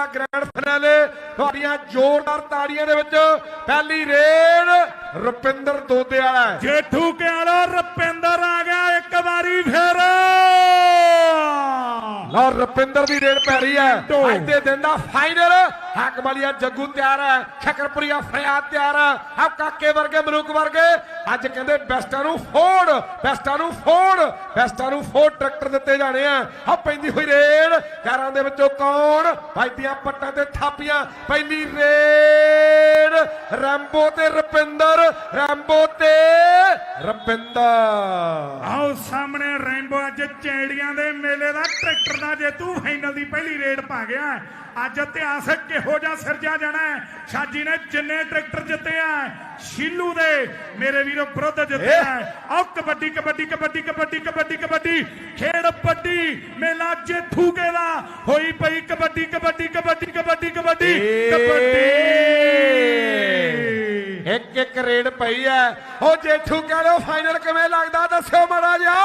ਦਾ grand final. ਤੁਹਾਡੀਆਂ ਜ਼ੋਰਦਾਰ ਤਾੜੀਆਂ ਦੇ ਵਿੱਚ ਪਹਿਲੀ ਰੇਡ ਰੁਪਿੰਦਰ ਦੋਦੇ ਵਾਲਾ। ਜੇਠੂ ਕਿਆਲੋ ਰਪਿੰਦਰ ਆ ਗਿਆ ਇੱਕ ਵਾਰੀ ਫੇਰ। ਲਓ ਰੁਪਿੰਦਰ ਦੀ ਰੇਡ ਪੈ ਰਹੀ ਹੈ। ਅੱਜ ਦੇ ਦਿਨ ਦਾ ਫਾਈਨਲ। ਹਾਕਮਲੀਆ ਜੱਗੂ ਤਿਆਰ ਹੈ। ਸ਼ਕਰਪੁਰੀਆ ਫਰਿਆਦ ਤਿਆਰ ਹੈ। ਆ ਕਾਕੇ ਵਰਗੇ ਮਲੂਕ ਵਰਗੇ ਅੱਜ ਕਹਿੰਦੇ ਬੈਸਟਾਂ ਨੂੰ ਫੋੜ, ਬੈਸਟਾਂ ਨੂੰ ਫੋੜ, ਬੈਸਟਾਂ ਨੂੰ ਫੋੜ, ਟਰੈਕਟਰ ਦਿੱਤੇ ਜਾਣੇ ਆ। ਆ ਪੈਂਦੀ ਹੋਈ ਰੇਡ ਕਾਰਾਂ ਦੇ ਵਿੱਚੋਂ ਕੌਣ ਵੱਜਦੀਆਂ ਪੱਟਾਂ ਤੇ ਥਾਪੀਆਂ? ਪਹਿਲੀ ਰੇਡ ਰੈਂਬੋ ਤੇ ਰੁਪਿੰਦਰ, ਰੈਂਬੋ ਤੇ ਰੁਪਿੰਦਰ। ਆਓ ਸਾਹਮਣੇ ਰੇਨਬੋ ਅੱਜ ਚੈੜੀਆਂ ਦੇ ਮੇਲੇ ਦਾ ਟਰੈਕਟਰ ਦਾ ਜੇਤੂ ਫਾਈਨਲ ਦੀ ਪਹਿਲੀ ਰੇਡ ਪਾ ਗਿਆ ਅੱਜ ਇਤਿਹਾਸ ਕਿਹੋ ਜਿਹਾ ਸਿਰਜਿਆ ਜਾਣਾ ਹੈ? ਸ਼ਾਜੀ ਨੇ ਜਿੰਨੇ ਟਰੈਕਟਰ ਜਿੱਤੇ ਆ, ਸ਼ੀਲੂ ਦੇ, ਮੇਰੇ ਵੀਰੋ ਵਿਰੁੱਧ ਜਿੱਤੇ ਆ ਆਓ ਕਬੱਡੀ ਕਬੱਡੀ ਕਬੱਡੀ ਕਬੱਡੀ ਕਬੱਡੀ ਕਬੱਡੀ। ਖੇਡ ਵੱਡੀ ਮੇਲਾ ਜੇਠੂ ਦਾ ਹੋਈ ਪਈ ਕਬੱਡੀ ਕਬੱਡੀ ਕਬੱਡੀ ਕਬੱਡੀ ਕਬੱਡੀ ਕਬੱਡੀ। ਇੱਕ ਇੱਕ ਰੇਡ ਪਈ ਐ ਉਹ ਜੇਠੂ ਕਹ ਲੋ ਫਾਈਨਲ ਕਿਵੇਂ ਲੱਗਦਾ ਦੱਸਿਓ ਮਾੜਾ ਜਿਹਾ।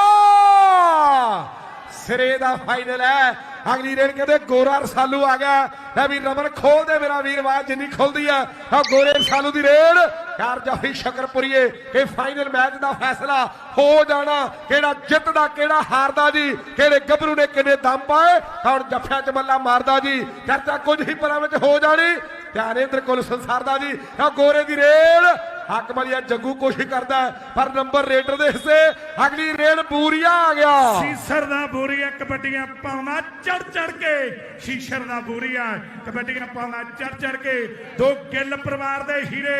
ਸਿਰੇ ਦਾ ਫਾਈਨਲ ਹੈ। ਅਗਲੀ ਰੇਡ ਕਹਿੰਦੇ ਗੋਰਾ ਰਸਾਲੂ ਆ ਗਿਆ। ਲੈ ਵੀ ਰਮਨ ਖੋਲ ਦੇ ਮੇਰਾ ਵੀਰ ਆਵਾਜ਼ ਜਿੰਨੀ ਖੁੱਲਦੀ ਆ। ਆ ਗੋਰੇ ਰਸਾਲੂ ਦੀ ਰੇਡ। ਯਾਰ ਜਾਫੀ ਸ਼ਕਰਪੁਰੀਏ, ਇਹ ਫਾਈਨਲ ਮੈਚ ਦਾ ਫੈਸਲਾ ਹੋ ਜਾਣਾ। ਕਿਹੜਾ ਜਿੱਤਦਾ, ਕਿਹੜਾ ਹਾਰਦਾ ਜੀ? ਕਿਹੜੇ ਗੱਭਰੂ ਨੇ ਕਿੰਨੇ ਦਮ ਪਾਏ? ਹੁਣ ਜੱਫਿਆਂ ਚ ਮੱਲਾ ਮਾਰਦਾ ਜੀ? ਚਰਚਾ ਕੁਝ ਹੀ ਪਲਾਂ ਵਿੱਚ ਹੋ ਜਾਣੀ। ਧਿਆਨੇਂਦਰ ਕੁਲ ਸੰਸਾਰ ਦਾ ਜੀ ਆ ਗੋਰੇ ਦੀ ਰੇਲ। ਰੇਡ ਹਾਕਮਲੀਆ ਜੱਗੂ ਕੋਸ਼ਿਸ਼ ਕਰਦਾ ਪਰ ਨੰਬਰ ਰੇਡਰ ਦੇ ਹਿੱਸੇ ਅਗਲੀ ਰੇਡ ਪੂਰੀਆ ਆ ਗਿਆ। ਸ਼ੀਸ਼ਰ ਦਾ ਬੂਰੀਆ ਕਬੱਡੀਆਂ ਪਾਉਂਦਾ ਚੜ ਚੜ ਕੇ, ਸ਼ੀਸ਼ਰ ਦਾ ਬੂਰੀਆ ਕਬੱਡੀਆਂ ਪਾਉਂਦਾ ਚੜ ਚੜ ਕੇ। ਦੋ ਗਿੱਲ ਪਰਿਵਾਰ ਦੇ ਹੀਰੇ,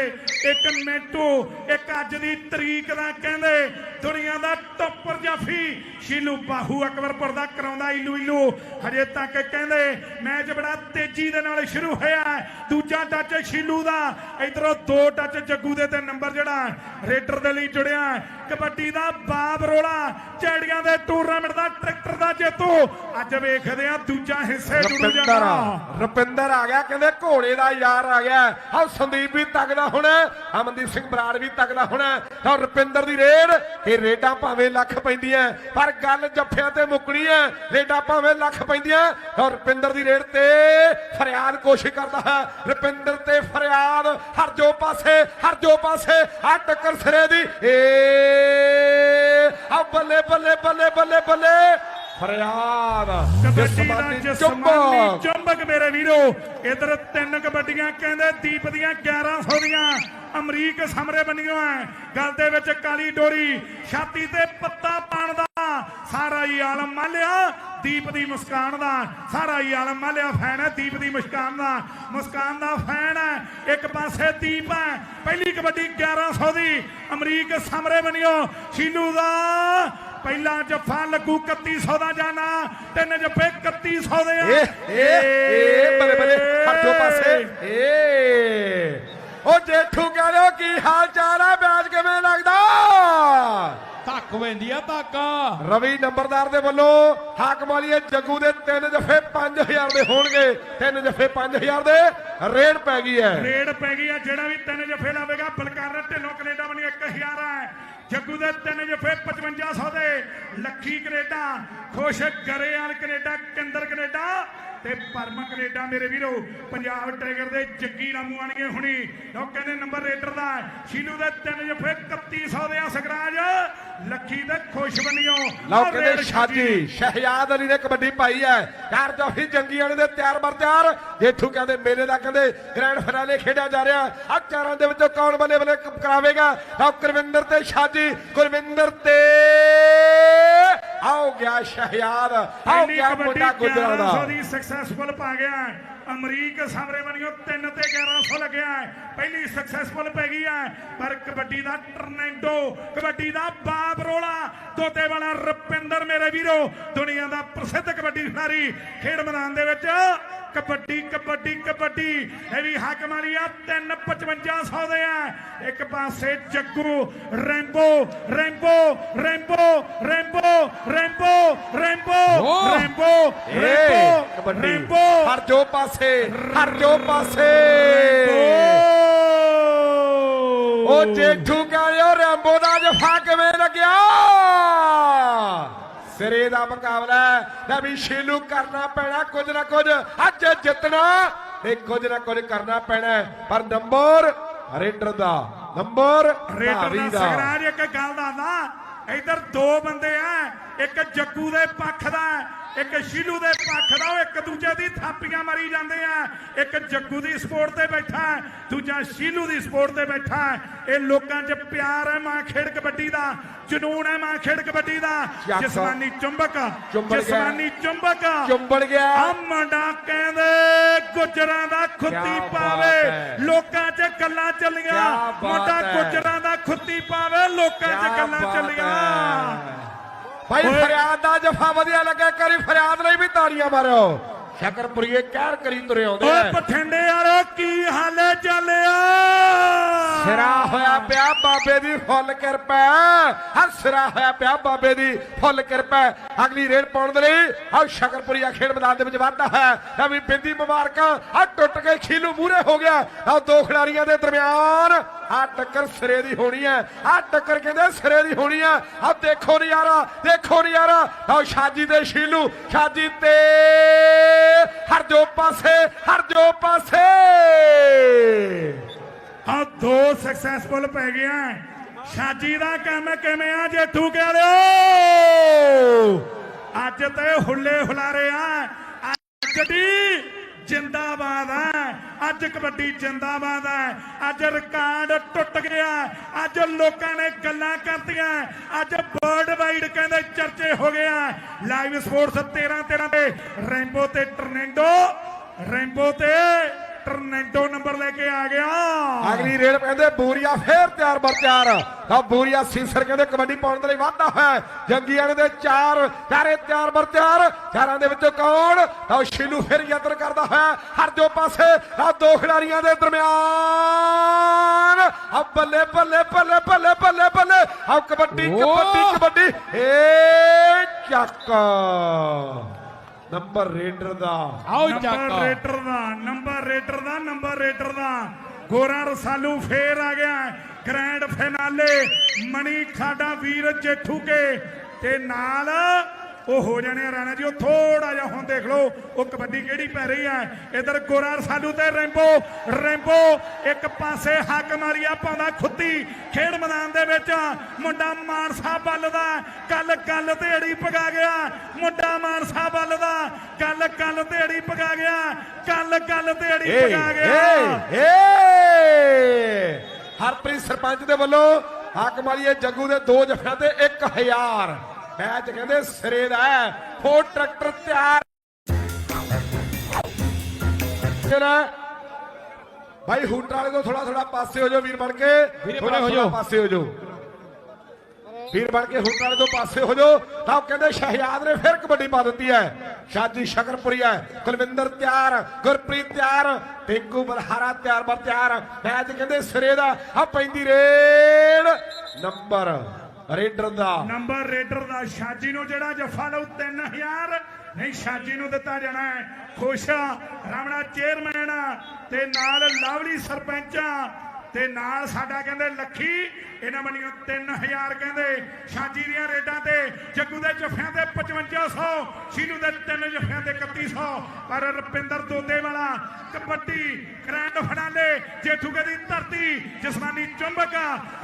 ਇੱਕ ਮਿੰਟੂ, ਇੱਕ ਅੱਜ ਦੀ ਤਰੀਕ ਦਾ ਕਹਿੰਦੇ, ਦੁਨੀਆ ਦਾ ਟੱਪਰ ਜਾਫੀ ਸ਼ੀਲੂ ਬਾਹੂ ਅਕਬਰਪੁਰ ਦਾ ਕਰਾਉਂਦਾ ਇਲੂ ਇਲੂ। ਹਜੇ ਤੱਕ ਕਹਿੰਦੇ, ਮੈਚ ਬੜਾ ਤੇਜ਼ੀ ਦੇ ਨਾਲ ਸ਼ੁਰੂ ਹੋਇਆ ਦੂਜਾ ਟੱਚ ਸ਼ੀਲੂ ਦਾ, ਇਧਰੋਂ ਦੋ ਟੱਚ ਜੱਗੂ ਦੇ ਤੇ ਨੰਬਰ ਜਿਹੜਾ ਰੇਡਰ ਦੇ ਲਈ ਜੁੜਿਆ ਕਬੱਡੀ ਦਾ ਬਾਬ ਰੋਲਾ। ਚੈੜੀਆਂ ਦੇ ਟੂਰਨਾਮੈਂਟ ਦਾ ਟਰੈਕਟਰ ਦਾ ਜੇਤੂ। ਅੱਜ ਵੇਖਦੇ ਆ ਦੂਜਾ ਹਿੱਸੇ ਜੁੜ ਜਾਣਾ। ਰੁਪਿੰਦਰ ਆ ਗਿਆ ਕਹਿੰਦੇ ਘੋੜੇ ਦਾ ਯਾਰ ਆ ਗਿਆ। ਹਾਂ ਸੰਦੀਪ ਵੀ ਤਗੜਾ ਹੋਣਾ ਅਮਨਦੀਪ ਸਿੰਘ ਬਰਾੜ ਵੀ ਤਗੜਾ ਹੋਣਾ। ਤਾਂ ਰੁਪਿੰਦਰ ਦੀ ਰੇਡ ਇਹ ਰੇਡਾਂ ਭਾਵੇਂ ਲੱਖ ਪੈਂਦੀਆਂ ਪਰ ਗੱਲ ਜੱਫਿਆਂ ਤੇ ਮੁੱਕਣੀ ਹੈ। ਰੇਡਾਂ ਭਾਵੇਂ ਲੱਖ ਪੈਂਦੀਆਂ ਤਾਂ ਰੁਪਿੰਦਰ ਦੀ ਰੇਡ ਤੇ ਫਰਿਆਦ ਕੋਸ਼ਿਸ਼ ਕਰਦਾ ਹੈ। ਰੁਪਿੰਦਰ ਤੇ ਫਰਿਆਦ ਹਰ ਜੋ ਪਾਸੇ ਹਰ ਜੋ ਪਾਸੇ ਆ ਟੱਕਰ ਸਿਰੇ ਦੀ ਏ ਆ ਬੱਲੇ ਬੱਲੇ ਬੱਲੇ ਬੱਲੇ ਬੱਲੇ। ਫਰਿਆਦ ਕਬੱਡੀ ਦਾ ਜਸਮਾਨੀ ਚੁੰਬਕ। ਮੇਰੇ ਵੀਰੋ ਇਧਰ ਤਿੰਨ ਕਬੱਡੀਆਂ ਕਹਿੰਦੇ ਦੀਪ ਦੀਆਂ 1100 ਦੀਆਂ। ਅਮਰੀਕ ਸਮਰੇ ਬਣੀਆਂ ਗਲ ਦੇ ਵਿੱਚ ਕਾਲੀ ਡੋਰੀ ਛਾਤੀ ਤੇ ਪੱਤਾ ਪਾਣ ਦਾ ਸਾਰਾ ਹੀ ਆਲਮ ਮਾਲਿਆ, ਦੀਪ ਦੀ ਮੁਸਕਾਨ ਦਾ। ਸਾਰਾ ਹੀ ਆਲਮ ਮਾਲਿਆ, ਫੈਨ ਹੈ, ਦੀਪ ਦੀ ਮੁਸਕਾਨ ਦਾ। ਮੁਸਕਾਨ ਦਾ ਫੈਨ ਹੈ, ਇੱਕ ਪਾਸੇ ਦੀਪ ਹੈ। ਪਹਿਲੀ ਕਬੱਡੀ 1100 ਦੀ ਅਮਰੀਕ ਸਮਰੇ ਬਣਿਓ। ਸ਼ੀਲੂ ਦਾ ਪਹਿਲਾ ਜੱਫਾ ਲੱਗੂ 3100 ਦਾ ਜਾਣਾ ਤਿੰਨ ਜੱਫੇ 3100 ਦੇ ਆ। ਏ ਏ ਏ ਬੱਲੇ ਹੱਥੋਂ ਪਾਸੇ। ਏ। ਉਹ ਜੇਠੂ ਕਹ ਲੋ ਕੀ ਹਾਲ ਚਾਲ ਆ ਮੈਚ ਕਿਵੇਂ ਲੱਗਦਾ? ਧੱਕ ਵੈਂਦੀ ਆ ਧੱਕਾ। ਰਵੀ ਨੰਬਰਦਾਰ ਦੇ ਵੱਲੋਂ ਹਾਕਮ ਵਾਲੀਏ ਜੱਗੂ ਦੇ ਤਿੰਨ ਜਫੇ 5000 ਦੇ ਹੋਣਗੇ। ਤਿੰਨ ਜਫੇ 5000 ਦੇ ਰੇਡ ਪੈ ਗਈ ਹੈ। ਰੇਡ ਪੈ ਗਈ ਆ ਜਿਹੜਾ ਵੀ ਤਿੰਨ ਜੱਫੇ ਲਾਵੇਗਾ ਬਲਕਾਰ ਢਿੱਲੋਂ ਕੈਨੇਡਾ ਬਣੀ 1000 ਹੈ। ਜੱਗੂ ਦੇ ਤਿੰਨ ਜੱਫੇ 5500 ਦੇ। ਲੱਖੀ ਕੈਨੇਡਾ ਖੁਸ਼ ਗਰੇਵਾਲ ਕੈਨੇਡਾ ਕੇਂਦਰ ਕੈਨੇਡਾ ਤੇ ਪਰਮ ਕੈਨੇਡਾ ਮੇਰੇ ਵੀਰੋ ਪੰਜਾਬ ਟਾਈਗਰ ਦੇ ਜੱਗੀ ਰਾਮੂ ਆਣਗੇ ਹੁਣੀ। ਉਹ ਕਹਿੰਦੇ ਨੰਬਰ ਰੇਡਰ ਦਾ। ਸ਼ੀਲੂ ਦੇ ਤਿੰਨ ਜੱਫੇ 3100 ਦੇ ਆ ਸਕਰਾਜ ਲੱਖੀ ਤੇ ਖੁਸ਼ ਬਣਿਓ ਲਓ ਕਹਿੰਦੇ ਸ਼ਾਜੀ ਸ਼ਹਿਜ਼ਾਦ ਅਲੀ ਨੇ ਕਬੱਡੀ ਪਾਈ ਹੈ। ਕਾਰ ਜੋਫੀ ਜੰਗੀ ਵਾਲੇ ਦੇ ਤਿਆਰ ਬਰ ਤਿਆਰ ਜੇਠੂ ਕਹਿੰਦੇ ਮੇਲੇ ਦਾ ਕਹਿੰਦੇ ਗ੍ਰੈਂਡ ਫਿਨਾਲੇ ਖੇਡਿਆ ਜਾ ਰਿਹਾ। ਆ ਚਾਰਾਂ ਦੇ ਵਿੱਚੋਂ ਕੌਣ ਬੱਲੇ ਬੱਲੇ ਕਰਾਵੇਗਾ ਲਓ ਗੁਰਵਿੰਦਰ ਤੇ ਸ਼ਾਜੀ। ਗੁਰਵਿੰਦਰ ਤੇ ਆਓ ਗਿਆ ਸ਼ਹਿਜ਼ਾਦ ਆਓ ਗਿਆ ਮੁੰਡਾ ਗੁਜਰਾਂ 1100 ਦਾ ਦੀ ਸਕਸੈਸਫੁਲ ਪਾ ਗਿਆ। ਅਮਰੀਕ ਸਾਹਮਣੇ ਬਣਿਓ 3 ਤੇ 1100 ਲੱਗਿਆ ਹੈ। ਪਹਿਲੀ ਸਕਸੈਸਫੁਲ ਪੈ ਗਈ ਹੈ ਪਰ ਕਬੱਡੀ ਦਾ ਟਰਨੈਂਡੋ ਕਬੱਡੀ ਦਾ ਬਾਬ ਰੋਲਾ ਤੋਤੇ ਵਾਲਾ ਰੁਪਿੰਦਰ ਮੇਰੇ ਵੀਰੋ ਦੁਨੀਆ ਦਾ ਪ੍ਰਸਿੱਧ ਕਬੱਡੀ ਖਿਡਾਰੀ ਖੇਡ ਮੈਦਾਨ ਦੇ ਵਿੱਚ ਕਬੱਡੀ ਕਬੱਡੀ ਕਬੱਡੀ। ਇਹ ਵੀ ਹਾਕਮ ਵਾਲੀ ਆ 35500 ਦੇ ਆ। ਇੱਕ ਪਾਸੇ Jaggu Rambo Rambo Rambo Rambo Rambo Rambo! Rambo Rambo ਹਰ ਜੋ ਪਾਸੇ ਹਰ ਜੋ ਪਾਸੇ। ਉਹ ਜੇਠੂ ਕਹਿੰਦੇ ਉਹ ਰੈਂਬੋ ਦਾ ਜਫਾ ਕਿਵੇਂ ਲੱਗਿਆ। ਸਿਰੇ ਦਾ ਮੁਕਾਬਲਾ ਹੈ। ਲੈ ਵੀ ਸ਼ੀਲੂ ਕਰਨਾ ਪੈਣਾ ਕੁਝ ਨਾ ਕੁਝ। ਅੱਜ ਜਿੱਤਣਾ ਤੇ ਕੁਝ ਨਾ ਕੁਝ ਕਰਨਾ ਪੈਣਾ। ਪਰ ਨੰਬਰ ਰੇਡਰ ਦਾ ਨੰਬਰ ਰੇਡਰ ਦਾ ਦਾ। ਸਗਰਾਜ ਇੱਕ ਗੱਲ ਦਾ ਨਾ ਇਧਰ ਦੋ ਬੰਦੇ ਆ। ਇੱਕ ਜੱਗੂ ਦੇ ਪੱਖ ਦਾ ਇੱਕ ਸ਼ੀਲੂ ਦੇ ਪੱਖ ਦਾ ਉਹ ਇੱਕ ਦੂਜੇ ਦੀ ਥਾਪੀਆਂ ਮਾਰੀ ਜਾਂਦੇ ਆ ਇੱਕ ਜੱਗੂ ਦੀ ਸਪੋਰਟ ਤੇ ਬੈਠਾ ਦੂਜਾ ਸ਼ੀਲੂ ਦੀ ਸਪੋਰਟ ਤੇ ਬੈਠਾ। ਇਹ ਲੋਕਾਂ 'ਚ ਪਿਆਰ ਹੈ ਮਾਂ ਖੇਡ ਕਬੱਡੀ ਦਾ ਜਨੂਨ ਹੈ ਮਾਂ ਖੇਡ ਕਬੱਡੀ ਦਾ। ਜਿਸਮਾਨੀ ਚੁੰਬਕ। ਜਿਸਮਾਨੀ ਚੁੰਬਕ ਚੁੰਬੜ ਗਿਆ ਆ ਮੁੰਡਾ ਕਹਿੰਦੇ ਗੁੱਜਰਾਂ ਦਾ ਖੁੱਤੀ ਪਾਵੇ। ਲੋਕਾਂ 'ਚ ਗੱਲਾਂ ਚੱਲੀਆਂ ਮੁੰਡਾ। ਗੁੱਜਰਾਂ ਦਾ ਖੁੱਤੀ ਪਾਵੇ ਲੋਕਾਂ 'ਚ ਗੱਲਾਂ ਚੱਲੀਆਂ। ਭਾਈ। ਫਰਿਆਦ ਦਾ ਜਫਾ ਵਧੀਆ ਲੱਗਾ ਕਰੀ ਫਰਿਆਦ ਲਈ ਵੀ ਤਾੜੀਆਂ ਮਾਰਿਓ। ਸ਼ਕਰਪੁਰੀਏ ਕਹਿਰ ਕਰੀ ਤੁਰੇ ਆਉਂਦੇ ਓਏ ਪਠੰਡੇ ਯਾਰੋ ਕੀ ਹਾਲ ਚੱਲਿਆ? ਸਿਰਾ ਹੋਇਆ ਪਿਆ ਬਾਬੇ ਦੀ ਫੁੱਲ ਕਿਰਪਾ। ਹਾਂ ਸਿਰਾ ਹੋਇਆ ਪਿਆ ਬਾਬੇ ਦੀ ਫੁੱਲ ਕਿਰਪਾ। ਅਗਲੀ ਰੇਡ ਪਾਉਣ ਦੇ ਲਈ ਆ ਸ਼ਕਰਪੁਰੀਆ ਖੇਡ ਮੈਦਾਨ ਦੇ ਵਿੱਚ ਵਾਧਾ ਹੈ ਵੀ ਬਿੰਦੀ ਮੁਬਾਰਕਾਂ। ਆ ਟੁੱਟ ਕੇ ਖੀਲੂ ਮੂਰੇ ਹੋ ਗਿਆ। ਆ ਦੋ ਖਿਡਾਰੀਆਂ ਦੇ ਦਰਮਿਆਨ ਆ ਟੱਕਰ ਸਿਰੇ ਦੀ ਹੋਣੀ ਹੈ ਆ ਟੱਕਰ ਕਹਿੰਦੇ ਸਿਰੇ ਦੀ ਹੋਣੀ ਹੈ ਆ ਦੇਖੋ ਨਜ਼ਾਰਾ ਦੇਖੋ ਨਜ਼ਾਰਾ। ਆ ਸ਼ਾਜੀ ਤੇ ਸ਼ੀਲੂ, ਸ਼ਾਜੀ ਤੇ ਹਰ ਜੋ ਪਾਸੇ, ਹਰ ਜੋ ਪਾਸੇ। ਆ ਦੋ ਸਕਸੈਸਫੁਲ ਪੈ ਗਿਆ ਸ਼ਾਜੀ ਦਾ ਕੰਮ ਕਿਵੇਂ ਆ ਜੇਠੂ ਕਹਿ ਲਿਓ ਅੱਜ ਤੇ ਹੁੱਲੇ ਹੁਲਾਰੇ ਆ। ਅੱਜ ਦੀ ਅੱਜ ਕਬੱਡੀ ਜਿੰਦਾਬਾਦ ਹੈ। ਅੱਜ ਰਿਕਾਰਡ ਟੁੱਟ ਗਿਆ ਅੱਜ ਲੋਕਾਂ ਨੇ ਗੱਲਾਂ ਕਰਤੀਆਂ ਅੱਜ ਵਰਲਡ ਵਾਈਡ ਕਹਿੰਦੇ ਚਰਚੇ ਹੋ ਗਿਆ ਲਾਈਵ ਸਪੋਰਟਸ 13 13 ਤੇ ਰੈਂਬੋ ਤੇ ਟਰਨੈਂਡੋ ਰੈਂਬੋ ਤੇ ਟਰਨੈਂਡੋ ਨੰਬਰ ਲੈ ਕੇ ਆ ਗਿਆ। ਅਗਲੀ ਰੇਡ ਕਹਿੰਦੇ ਬੂਰੀਆ ਫੇਰ ਤਿਆਰ ਬਰ ਤਿਆਰ। ਤਾਂ ਬੂਰੀਆ ਸੀਸਰ ਕਹਿੰਦੇ ਕਬੱਡੀ ਪਾਉਣ ਦੇ ਲਈ ਵਾਧਾ ਹੈ। ਜੰਗੀਆਂ ਦੇ ਚਾਰ ਚਾਰੇ ਤਿਆਰ ਬਰ ਤਿਆਰ। ਚਾਰਾਂ ਦੇ ਵਿੱਚੋਂ ਕੌਣ? ਤਾਂ ਸ਼ੀਲੂ ਫਿਰ ਯਤਨ ਕਰਦਾ ਹੈ ਹਰ ਜੋ ਪਾਸੇ ਆ ਦੋ ਖਿਡਾਰੀਆਂ ਦੇ ਦਰਮਿਆਨ। ਆ ਬੱਲੇ ਬੱਲੇ ਬੱਲੇ ਬੱਲੇ ਬੱਲੇ ਬੱਲੇ। ਆ ਕਬੱਡੀ ਕਬੱਡੀ ਕਬੱਡੀ। ਏ ਚੱਕ। ਨੰਬਰ ਰੇਡਰ ਦਾ। ਆਓ ਨੰਬਰ ਚੱਕ ਰੇਟਰ ਦਾ ਨੰਬਰ ਰੇਟਰ ਦਾ, ਨੰਬਰ ਰੇਟਰ ਦਾ। ਗੋਰਾ ਰਸਾਲੂ ਫੇਰ ਆ ਗਿਆ। ਗ੍ਰੈਂਡ ਫਿਨਾਲੇ, ਮਣੀ ਖਾਡਾ, ਵੀਰ ਜੇਠੂ ਕੇ ਤੇ ਨਾਲ ਉਹ ਹੋ ਜਾਣੇ ਆ ਰਾਣਾ ਜੀ ਉਹ ਥੋੜਾ ਜਿਹਾ ਹੁਣ ਦੇਖ ਲਓ ਉਹ ਕਬੱਡੀ ਕਿਹੜੀ ਪੈ ਰਹੀ ਹੈ? ਇਧਰ ਗੋਰਾ ਰਸਾਲੂ ਤੇ ਰੈਂਬੋ ਰੈਂਬੋ ਇੱਕ ਪਾਸੇ ਹੱਕ ਮਾਰੀਆ ਪਾਉਂਦਾ ਖੁੱਤੀ ਖੇਡ ਮੈਦਾਨ ਦੇ ਵਿੱਚ। ਮੁੰਡਾ ਮਾਨਸਾ ਬੱਲ ਦਾ ਕੱਲ ਕੱਲ ਢੇੜੀ ਪਗਾ ਗਿਆ। ਮੁੰਡਾ ਮਾਨਸਾ ਬੱਲ ਦਾ ਕੱਲ ਕੱਲ ਢੇੜੀ ਪਗਾ ਗਿਆ। ਕੱਲ ਕੱਲ ਢੇੜੀ ਪਗਾ ਗਿਆ। ਹਰਪ੍ਰੀਤ ਸਰਪੰਚ ਦੇ ਵੱਲੋਂ ਹੱਕ ਮਾਰੀਏ ਜੱਗੂ ਦੇ ਦੋ ਜਫਿਆਂ ਤੇ 1000 ਮੈਚ ਕਹਿੰਦੇ ਸਿਰੇ ਦਾ ਹੈ। ਫੋਰ ਟਰੈਕਟਰ ਤਿਆਰ। ਜਰਾ ਭਾਈ ਹੂਟਰ ਵਾਲੇ ਤੋਂ ਥੋੜਾ ਥੋੜਾ ਪਾਸੇ ਹੋ ਜਾਓ ਵੀਰ ਬਣ ਕੇ। ਥੋੜਾ ਹੋ ਜਾਓ। ਪਾਸੇ ਹੋ ਜਾਓ। ਵੀਰ ਬਣ ਕੇ ਹੁੱਟ ਵਾਲੇ ਤੋਂ ਪਾਸੇ ਹੋ ਜਾਓ। ਤਾਂ ਕਹਿੰਦੇ ਸ਼ਹਿਜ਼ਾਦ ਨੇ ਫਿਰ ਕਬੱਡੀ ਪਾ ਦਿੱਤੀ ਹੈ। ਸ਼ਾਦੀ ਸ਼ਕਰਪੁਰੀ ਹੈ। ਕੁਲਵਿੰਦਰ ਤਿਆਰ ਗੁਰਪ੍ਰੀਤ ਤਿਆਰ ਟਿੰਕੂ ਬਲਹਾਰਾ ਤਿਆਰ ਬਰ ਤਿਆਰ। ਮੈਚ ਕਹਿੰਦੇ ਸਿਰੇ ਦਾ। ਆ ਪੈਂਦੀ ਰੇਡ ਨੰਬਰ। ਰੇਡਰ ਦਾ। ਨੰਬਰ ਰੇਡਰ ਦਾ। ਸ਼ਾਜੀ ਨੂੰ ਜਿਹੜਾ ਜਫਾ ਲਊ 3000 ਨਹੀਂ, ਸ਼ਾਜੀ ਨੂੰ ਦਿੱਤਾ ਜਾਣਾ ਹੈ। ਖੁਸ਼ਾ ਰਾਮਣਾ ਚੇਅਰਮੈਨ ਤੇ ਨਾਲ ਲਵਲੀ ਸਰਪੰਚਾਂ ਤੇ ਨਾਲ ਸਾਡਾ ਕਹਿੰਦੇ ਲੱਖੀ ਇਹਨਾਂ ਬਣੀਆਂ 3000 ਕਹਿੰਦੇ ਸ਼ਾਜੀ ਦੀਆਂ ਰੇਡਾਂ ਤੇ ਜੱਗੂ ਦੇ ਜਫਿਆਂ ਤੇ 5500 ਸ਼ੀਨੂ ਦੇ ਤਿੰਨ ਜਫਿਆਂ ਤੇ 3100 ਪਰ ਰੁਪਿੰਦਰ ਦੋਦੇ ਵਾਲਾ ਕਬੱਡੀ ਗ੍ਰੈਂਡ ਫਿਨਾਲੇ ਜੇਠੂਗੇ ਦੀ ਧਰਤੀ ਜਿਸਮਾਨੀ ਚੁੰਬਕ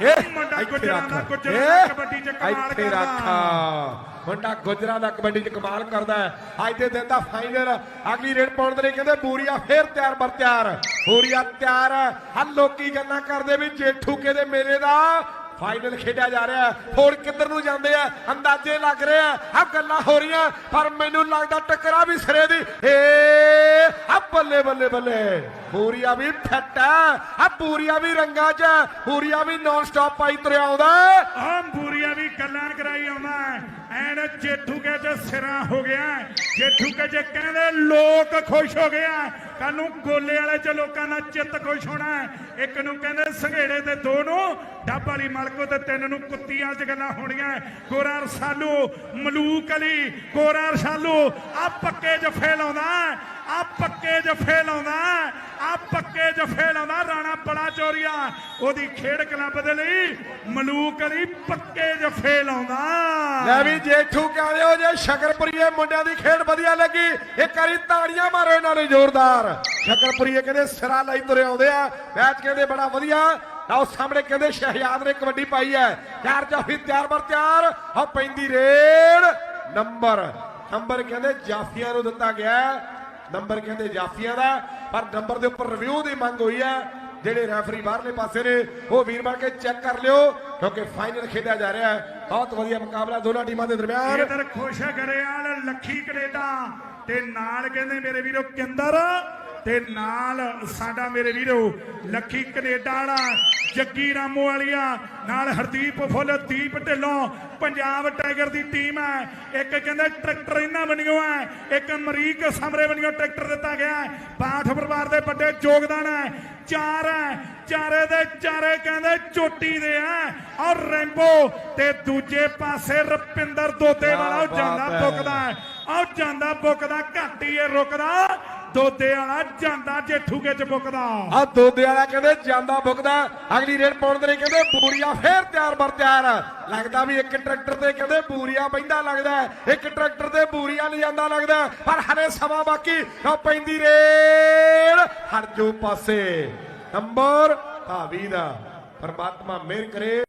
ਇਹ ਮੁੰਡਾ ਗੁਜਰਾਂ ਦਾ। ਗੁਜਰਾਂ ਕਬੱਡੀ ਚ ਕਮਾਲ ਇੱਥੇ ਰੱਖ। ਕਰਦਾ ਮੁੰਡਾ ਗੁਜਰਾ ਦਾ ਕਬੱਡੀ ਚ ਕਮਾਲ ਕਰਦਾ ਹੈ। ਅੱਜ ਦੇ ਦਿਨ ਦਾ ਫਾਈਨਲ ਅਗਲੀ ਰੇਡ ਪਾਉਣ ਦੇ ਲਈ ਕਹਿੰਦੇ ਬੂਰੀਆ ਫੇਰ ਤਿਆਰ ਬਰ ਤਿਆਰ। ਬੂਰੀਆ ਤਿਆਰ। ਹਾਂ ਲੋਕੀ ਗੱਲਾਂ ਕਰਦੇ ਵੀ ਜੇਠੂ ਕੇ ਦੇ ਮੇਲੇ ਦਾ ਫਾਈਨਲ ਖੇਡਿਆ ਜਾ ਰਿਹਾ ਹੈ। ਕਿੱਧਰ ਨੂੰ ਜਾਂਦੇ ਆ? ਅੰਦਾਜ਼ੇ ਲੱਗ ਰਹੇ ਆ। ਗੱਲਾਂ ਹੋ ਰਹੀਆਂ ਪਰ ਮੈਨੂੰ ਲੱਗਦਾ ਟੱਕਰਾ ਵੀ ਸਿਰੇ ਦੀ। ਏ ਆ ਬੱਲੇ ਬੱਲੇ ਬੱਲੇ। ਪੂਰੀਆ ਵੀ ਫਿੱਟ ਆ ਆ ਪੂਰੀਆ ਵੀ ਰੰਗਾਂ 'ਚ ਹੈ, ਪੂਰੀਆ ਵੀ ਨਾਨ ਸਟਾਪ ਪਾਈ ਤੁਰਿਆ ਆਉਂਦਾ ਹੈ। ਆਮ ਬੂਰੀਆ ਵੀ ਗੱਲਾਂ ਕਰਾਈ ਆਉਂਦਾ ਹੈ। ਜੇਠੂ ਕੇ ਚ ਸਿਰਾਂ ਹੋ ਗਿਆ ਜੇਠੂ ਕੇ ਚ ਕਹਿੰਦੇ, ਲੋਕ ਖੁਸ਼ ਹੋ ਗਿਆ ਕੱਲ ਨੂੰ ਗੋਲੇ ਵਾਲੇ ਚ ਲੋਕਾਂ ਦਾ ਚਿੱਤ ਖੁਸ਼ ਹੋਣਾ ਇੱਕ ਨੂੰ ਕਹਿੰਦੇ, ਸੰਘੇੜੇ ਤੇ ਦੋ ਨੂੰ, ਡੱਬ ਵਾਲੀ ਮਲਕੋ ਤੇ ਤਿੰਨ ਨੂੰ ਕੁੱਤੀਆਂ ਚ ਗੱਲਾਂ ਹੋਣੀਆਂ ਗੋਰਾ ਰਸਾਲੂ ਮਲੂਕ ਅਲੀ ਗੋਰਾ ਰਸਾਲੂ ਆ ਪੱਕੇ ਜਫੇ ਲਾਉਂਦਾ ਆ ਪੱਕੇ ਜਫੇ ਲਾਉਂਦਾ ਆ ਪੱਕੇ ਜਫੇ ਲਾਉਂਦਾ ਰਾਣਾ ਬੜਾ ਚੋਰੀਆ। ਉਹਦੀ ਖੇਡ ਕਲੱਬ ਦੇ ਲਈ ਮਲੂਕ ਅਲੀ ਪੱਕੇ ਜਫੇ ਲਾਉਂਦਾ ਲੈ ਵੀ ਜੇਠੂ ਕਹਿੰਦੇ ਜੇ ਸ਼ਕਰਪੁਰੀਏ ਮੁੰਡਿਆਂ ਦੀ ਖੇਡ ਵਧੀਆ ਲੱਗੀ, ਇੱਕ ਵਾਰੀ ਤਾੜੀਆਂ ਮਾਰੋ ਇਹਨਾਂ ਨੂੰ ਜ਼ੋਰਦਾਰ। ਸ਼ਕਰਪੁਰੀਏ ਕਹਿੰਦੇ ਸਿਰਾ ਲਈ ਤੁਰੇ ਆਉਂਦੇ ਆ, ਮੈਚ ਕਹਿੰਦੇ ਬੜਾ ਵਧੀਆ। ਆਓ ਸਾਹਮਣੇ ਕਹਿੰਦੇ ਸ਼ਹਿਯਾਦ ਨੇ ਕਬੱਡੀ ਪਾਈ ਹੈ। ਚਾਰ ਜਾਫੀ ਤਿਆਰ ਬਰ ਤਿਆਰ। ਆ ਪੈਂਦੀ ਰੇਡ ਨੰਬਰ। ਨੰਬਰ ਕਹਿੰਦੇ ਜਾਫੀਆਂ ਨੂੰ ਦਿੱਤਾ ਗਿਆ ਨੰਬਰ ਕਹਿੰਦੇ ਜਾਫੀਆਂ ਦਾ, ਪਰ ਨੰਬਰ ਦੇ ਉੱਪਰ ਰਿਵਿਊ ਦੀ ਮੰਗ ਹੋਈ ਹੈ। ਜਿਹੜੇ ਰੈਫਰੀ ਬਾਹਰਲੇ ਪਾਸੇ ਨੇ, ਉਹ ਵੀਰ ਬਣ ਕੇ ਚੈੱਕ ਕਰ ਲਿਓ, ਕਿਉਂਕਿ ਫਾਈਨਲ ਖੇਡਿਆ ਜਾ ਰਿਹਾ ਹੈ। ਬਹੁਤ ਵਧੀਆ ਮੁਕਾਬਲਾ ਦੋਨਾਂ ਟੀਮਾਂ ਦੇ ਦਰਮਿਆਨ। ਇਧਰ ਖੁਸ਼ ਕਰਿਆਲ ਲੱਖੀ ਕੈਨੇਡਾ ਤੇ ਨਾਲ ਕਹਿੰਦੇ ਮੇਰੇ ਵੀਰੋ ਕਿੰਦਰ। ਤੇ ਨਾਲ ਸਾਡਾ ਮੇਰੇ ਵੀਰੋ ਲੱਖੀ ਕੈਨੇਡਾ ਵਾਲਾ ਜੱਗੀ ਰਾਮੋ ਵਾਲੀਆ ਨਾਲ ਹਰਦੀਪ ਫੁੱਲ ਦੀਪ ਢਿੱਲੋਂ ਪੰਜਾਬ ਟਾਈਗਰ ਦੀ ਟੀਮ ਹੈ ਇੱਕ ਕਹਿੰਦੇ ਟਰੈਕਟਰ ਇਹਨਾਂ ਬਣਿਓ ਹੈ ਇੱਕ ਅਮਰੀਕ ਸਮਰੇ ਬਣਿਓ ਟਰੈਕਟਰ ਦਿੱਤਾ ਗਿਆ ਹੈ ਬਾਠ ਪਰਿਵਾਰ ਦੇ ਵੱਡੇ ਯੋਗਦਾਨ ਹੈ ਚਾਰ ਹੈ ਚਾਰੇ ਦੇ ਚਾਰੇ ਕਹਿੰਦੇ ਚੋਟੀ ਦੇ ਆ ਔਰ ਰੈਂਬੋ ਤੇ ਦੂਜੇ ਪਾਸੇ ਰਪਿੰਦਰ ਦੋਦੇ ਵਾਲਾ ਉਹ ਜਾਂਦਾ ਹੈ। ਬੁੱਕਦਾ ਹੈ। ਉਹ ਜਾਂਦਾ ਬੁੱਕਦਾ ਘੱਟ ਹੀ ਇਹ ਰੁਕਦਾ ਦੋਦੇ ਵਾਲਾ ਜਾਂਦਾ ਜੇਠੂਗੇ ਚ ਬੁੱਕਦਾ। ਆ ਦੋਦੇ ਵਾਲਾ ਕਹਿੰਦੇ ਜਾਂਦਾ ਬੁਕਦਾ, ਅਗਲੀ ਰੇਡ ਪਾਉਣ ਦੇ ਲਈ ਕਹਿੰਦੇ ਬੂਰੀਆ ਫੇਰ ਤਿਆਰ ਬਰ ਤਿਆਰ। ਲੱਗਦਾ ਵੀ ਇੱਕ ਟਰੈਕਟਰ ਤੇ ਕਹਿੰਦੇ ਬੂਰੀਆ ਪੈਂਦਾ ਲੱਗਦਾ ਇੱਕ ਟਰੈਕਟਰ ਤੇ ਬੂਰੀਆ ਲਿਜਾਂਦਾ ਲੱਗਦਾ ਪਰ ਹਰੇ ਸਮਾਂ ਬਾਕੀ ਆ ਪੈਂਦੀ ਰੇਡ। ਹਰ ਜੋ ਪਾਸੇ, ਨੰਬਰ ਭਾਵੀ ਦਾ, ਪਰਮਾਤਮਾ ਮਿਹਰ ਕਰੇ।